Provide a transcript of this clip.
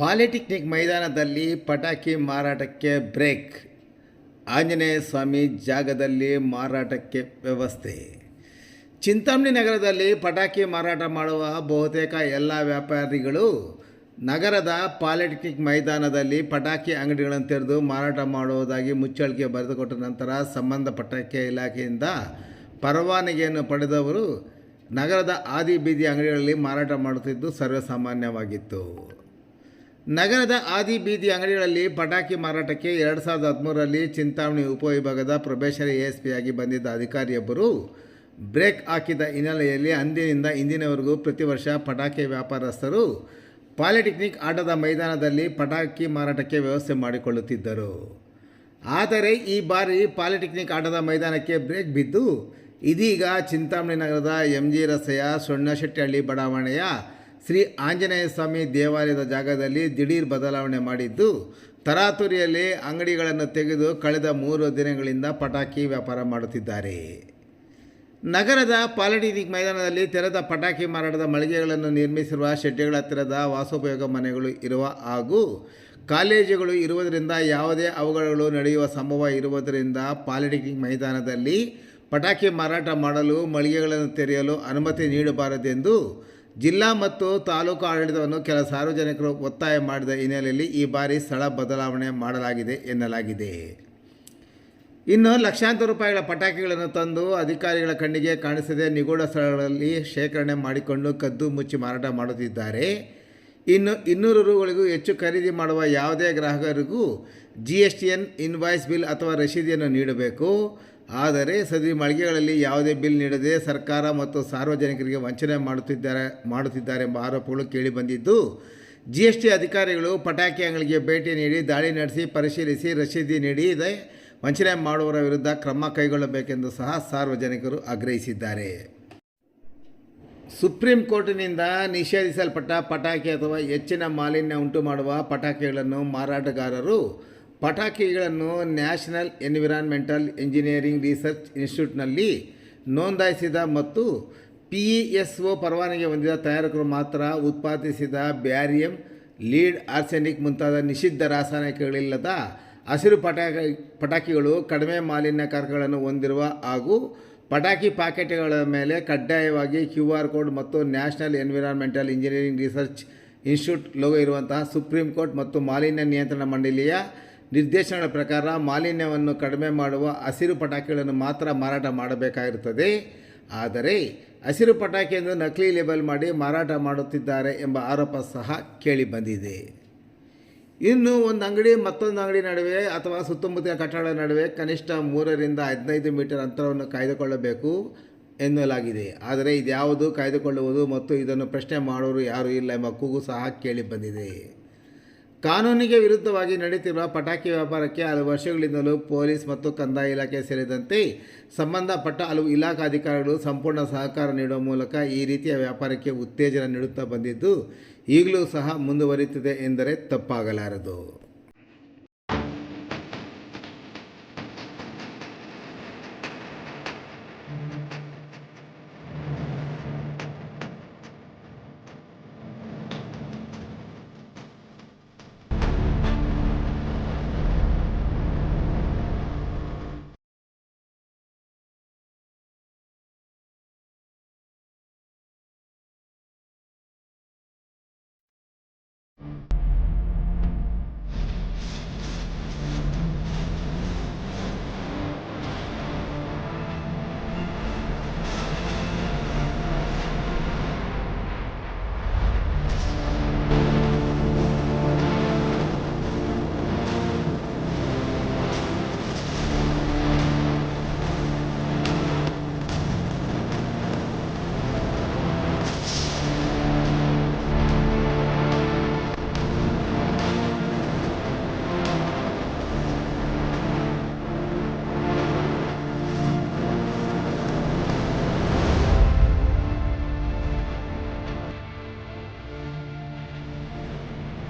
Polytechnic ಮೈದಾನದಲ್ಲಿ ಪಟಾಕಿ ಮಾರಾಟಕ್ಕೆ ಬ್ರೇಕ್. ಆಂಜನೇಯ ಸ್ವಾಮಿ ಜಾಗದಲ್ಲಿ ಮಾರಾಟಕ್ಕೆ ವ್ಯವಸ್ಥೆ. ಚಿಂತಾಮಣಿ ನಗರದಲ್ಲಿ ಪಟಾಕಿ ಮಾರಾಟ ಮಾಡುವ ಬಹುತೇಕ ಎಲ್ಲ ವ್ಯಾಪಾರಿಗಳು ನಗರದ ಪಾಲಿಟೆಕ್ನಿಕ್ ಮೈದಾನದಲ್ಲಿ ಪಟಾಕಿ ಅಂಗಡಿಗಳನ್ನು ತೆರೆದು ಮಾರಾಟ ಮಾಡುವುದಾಗಿ ಮುಚ್ಚಳಿಕೆ ಬರೆದುಕೊಟ್ಟ ನಂತರ ಸಂಬಂಧಪಟ್ಟ ಇಲಾಖೆಯಿಂದ ಪರವಾನಗಿಯನ್ನು ಪಡೆದವರು ನಗರದ ಆದಿ ಬೀದಿ ಅಂಗಡಿಗಳಲ್ಲಿ ಮಾರಾಟ ಮಾಡುತ್ತಿದ್ದು ಸರ್ವೇಸಾಮಾನ್ಯವಾಗಿತ್ತು. ನಗರದ ಆದಿ ಬೀದಿ ಅಂಗಡಿಗಳಲ್ಲಿ ಪಟಾಕಿ ಮಾರಾಟಕ್ಕೆ ಎರಡು ಸಾವಿರದ ಹದಿಮೂರರಲ್ಲಿ ಚಿಂತಾಮಣಿ ಉಪವಿಭಾಗದ ಪ್ರೊಬೇಷನರಿ ಎ ಎಸ್ ಪಿಯಾಗಿ ಬಂದಿದ್ದ ಅಧಿಕಾರಿಯೊಬ್ಬರು ಬ್ರೇಕ್ ಹಾಕಿದ ಹಿನ್ನೆಲೆಯಲ್ಲಿ ಅಂದಿನಿಂದ ಇಂದಿನವರೆಗೂ ಪ್ರತಿ ವರ್ಷ ಪಟಾಕಿ ವ್ಯಾಪಾರಸ್ಥರು ಪಾಲಿಟೆಕ್ನಿಕ್ ಆಟದ ಮೈದಾನದಲ್ಲಿ ಪಟಾಕಿ ಮಾರಾಟಕ್ಕೆ ವ್ಯವಸ್ಥೆ ಮಾಡಿಕೊಳ್ಳುತ್ತಿದ್ದರು. ಆದರೆ ಈ ಬಾರಿ ಪಾಲಿಟೆಕ್ನಿಕ್ ಆಟದ ಮೈದಾನಕ್ಕೆ ಬ್ರೇಕ್ ಬಿದ್ದು ಇದೀಗ ಚಿಂತಾಮಣಿ ನಗರದ ಎಂ ಜಿ ರಸ್ತೆಯ ಸೊಣ್ಣಶೆಟ್ಟಿಹಳ್ಳಿ ಬಡಾವಣೆಯ ಶ್ರೀ ಆಂಜನೇಯ ಸ್ವಾಮಿ ದೇವಾಲಯದ ಜಾಗದಲ್ಲಿ ದಿಢೀರ್ ಬದಲಾವಣೆ ಮಾಡಿದ್ದು, ತರಾತುರಿಯಲ್ಲಿ ಅಂಗಡಿಗಳನ್ನು ತೆಗೆದು ಕಳೆದ ಮೂರು ದಿನಗಳಿಂದ ಪಟಾಕಿ ವ್ಯಾಪಾರ ಮಾಡುತ್ತಿದ್ದಾರೆ. ನಗರದ ಪಾಲಿಟೆಕ್ನಿಕ್ ಮೈದಾನದಲ್ಲಿ ತೆರೆದ ಪಟಾಕಿ ಮಾರಾಟದ ಮಳಿಗೆಗಳನ್ನು ನಿರ್ಮಿಸಿರುವ ಶೆಡ್ಡಿಗಳ ಹತ್ತಿರದ ವಾಸೋಪಯೋಗ ಮನೆಗಳು ಇರುವ ಹಾಗೂ ಕಾಲೇಜುಗಳು ಇರುವುದರಿಂದ ಯಾವುದೇ ಅವಘಡಗಳು ನಡೆಯುವ ಸಂಭವ ಇರುವುದರಿಂದ ಪಾಲಿಟೆಕ್ನಿಕ್ ಮೈದಾನದಲ್ಲಿ ಪಟಾಕಿ ಮಾರಾಟ ಮಾಡಲು ಮಳಿಗೆಗಳನ್ನು ತೆರೆಯಲು ಅನುಮತಿ ನೀಡಬಾರದೆಂದು ಜಿಲ್ಲಾ ಮತ್ತು ತಾಲೂಕು ಆಡಳಿತವನ್ನು ಕೆಲ ಸಾರ್ವಜನಿಕರು ಒತ್ತಾಯ ಮಾಡಿದ ಹಿನ್ನೆಲೆಯಲ್ಲಿ ಈ ಬಾರಿ ಸ್ಥಳ ಬದಲಾವಣೆ ಮಾಡಲಾಗಿದೆ ಎನ್ನಲಾಗಿದೆ. ಇನ್ನು ಲಕ್ಷಾಂತರ ರೂಪಾಯಿಗಳ ಪಟಾಕಿಗಳನ್ನು ತಂದು ಅಧಿಕಾರಿಗಳ ಕಣ್ಣಿಗೆ ಕಾಣಿಸದೆ ನಿಗೂಢ ಸ್ಥಳಗಳಲ್ಲಿ ಶೇಖರಣೆ ಮಾಡಿಕೊಂಡು ಕದ್ದು ಮುಚ್ಚಿ ಮಾರಾಟ ಮಾಡುತ್ತಿದ್ದಾರೆ. ಇನ್ನು ಇನ್ನೂರು ರೂಗಳಿಗೂ ಹೆಚ್ಚು ಖರೀದಿ ಮಾಡುವ ಯಾವುದೇ ಗ್ರಾಹಕರಿಗೂ G S T N invoice bill ಅಥವಾ ರಶೀದಿಯನ್ನು ನೀಡಬೇಕು. ಆದರೆ ಸದಿ ಮಳಿಗೆಗಳಲ್ಲಿ ಯಾವುದೇ ಬಿಲ್ ನೀಡದೆ ಸರ್ಕಾರ ಮತ್ತು ಸಾರ್ವಜನಿಕರಿಗೆ ವಂಚನೆ ಮಾಡುತ್ತಿದ್ದಾರೆ ಮಾಡುತ್ತಿದ್ದಾರೆ ಎಂಬ ಆರೋಪಗಳು ಕೇಳಿಬಂದಿದ್ದು ಜಿ ಎಸ್ ಟಿ ಅಧಿಕಾರಿಗಳು ಪಟಾಕಿ ಅಂಗಡಿಗೆ ಭೇಟಿ ನೀಡಿ, ದಾಳಿ ನಡೆಸಿ, ಪರಿಶೀಲಿಸಿ ರಸೀದಿ ನೀಡಿದೆ ವಂಚನೆ ಮಾಡುವವರ ವಿರುದ್ಧ ಕ್ರಮ ಕೈಗೊಳ್ಳಬೇಕೆಂದು ಸಹ ಸಾರ್ವಜನಿಕರು ಆಗ್ರಹಿಸಿದ್ದಾರೆ. ಸುಪ್ರೀಂ ಕೋರ್ಟಿನಿಂದ ನಿಷೇಧಿಸಲ್ಪಟ್ಟ ಪಟಾಕಿ ಅಥವಾ ಹೆಚ್ಚಿನ ಮಾಲಿನ್ಯ ಉಂಟು ಮಾಡುವ ಪಟಾಕಿಗಳನ್ನು ಮಾರಾಟಗಾರರು ಪಟಾಕಿಗಳನ್ನು ನ್ಯಾಷನಲ್ ಎನ್ವಿರಾನ್ಮೆಂಟಲ್ ಇಂಜಿನಿಯರಿಂಗ್ ರಿಸರ್ಚ್ ಇನ್ಸ್ಟಿಟ್ಯೂಟ್ನಲ್ಲಿ ನೋಂದಾಯಿಸಿದ ಮತ್ತು ಪಿ ಇ ಎಸ್ ಒ ಪರವಾನಗಿ ಹೊಂದಿದ ತಯಾರಕರು ಮಾತ್ರ ಉತ್ಪಾದಿಸಿದ ಬ್ಯಾರಿಯಂ, ಲೀಡ್ ಆರ್ಸೆನಿಕ್ ಮುಂತಾದ ನಿಷಿದ್ಧ ರಾಸಾಯನಿಕಗಳಿಲ್ಲದ ಹಸಿರು ಪಟಾಕಿ, ಪಟಾಕಿಗಳು ಕಡಿಮೆ ಮಾಲಿನ್ಯಕಾರಕಗಳನ್ನು ಹೊಂದಿರುವ ಹಾಗೂ ಪಟಾಕಿ ಪ್ಯಾಕೆಟ್ಗಳ ಮೇಲೆ ಕಡ್ಡಾಯವಾಗಿ ಕ್ಯೂ ಆರ್ ಕೋಡ್ ಮತ್ತು national environmental engineering research institute logo ಇರುವಂತಹ ಸುಪ್ರೀಂ ಕೋರ್ಟ್ ಮತ್ತು ಮಾಲಿನ್ಯ ನಿಯಂತ್ರಣ ಮಂಡಳಿಯ ನಿರ್ದೇಶನಗಳ ಪ್ರಕಾರ ಮಾಲಿನ್ಯವನ್ನು ಕಡಿಮೆ ಮಾಡುವ ಹಸಿರು ಪಟಾಕಿಗಳನ್ನು ಮಾತ್ರ ಮಾರಾಟ ಮಾಡಬೇಕಾಗಿರುತ್ತದೆ. ಆದರೆ ಹಸಿರು ಪಟಾಕಿಯನ್ನು ನಕಲಿ ಲೇಬಲ್ ಮಾಡಿ ಮಾರಾಟ ಮಾಡುತ್ತಿದ್ದಾರೆ ಎಂಬ ಆರೋಪ ಸಹ ಕೇಳಿಬಂದಿದೆ ಇನ್ನು ಒಂದು ಅಂಗಡಿ, ಮತ್ತೊಂದು ಅಂಗಡಿ ನಡುವೆ ಅಥವಾ ಸುತ್ತಮುತ್ತಲ ಕಟ್ಟಡ ನಡುವೆ ಕನಿಷ್ಠ ಮೂರರಿಂದ ಹದಿನೈದು ಮೀಟರ್ ಅಂತರವನ್ನು ಕಾಯ್ದುಕೊಳ್ಳಬೇಕು ಎನ್ನಲಾಗಿದೆ. ಆದರೆ ಇದ್ಯಾವುದು ಕಾಯ್ದುಕೊಳ್ಳುವುದು ಮತ್ತು ಇದನ್ನು ಪ್ರಶ್ನೆ ಮಾಡೋರು ಯಾರೂ ಇಲ್ಲ ಎಂಬ ಕೂಗು ಸಹ ಕೇಳಿಬಂದಿದೆ ಕಾನೂನಿಗೆ ವಿರುದ್ಧವಾಗಿ ನಡೆಯುತ್ತಿರುವ ಪಟಾಕಿ ವ್ಯಾಪಾರಕ್ಕೆ ಹಲವು ವರ್ಷಗಳಿಂದಲೂ ಪೊಲೀಸ್ ಮತ್ತು ಕಂದಾಯ ಇಲಾಖೆ ಸೇರಿದಂತೆ ಸಂಬಂಧಪಟ್ಟ ಹಲವು ಇಲಾಖಾಧಿಕಾರಿಗಳು ಸಂಪೂರ್ಣ ಸಹಕಾರ ನೀಡುವ ಮೂಲಕ ಈ ರೀತಿಯ ವ್ಯಾಪಾರಕ್ಕೆ ಉತ್ತೇಜನ ನೀಡುತ್ತಾ ಬಂದಿದ್ದು, ಈಗಲೂ ಸಹ ಮುಂದುವರಿಯುತ್ತಿದೆ ಎಂದರೆ ತಪ್ಪಾಗಲಾರದು.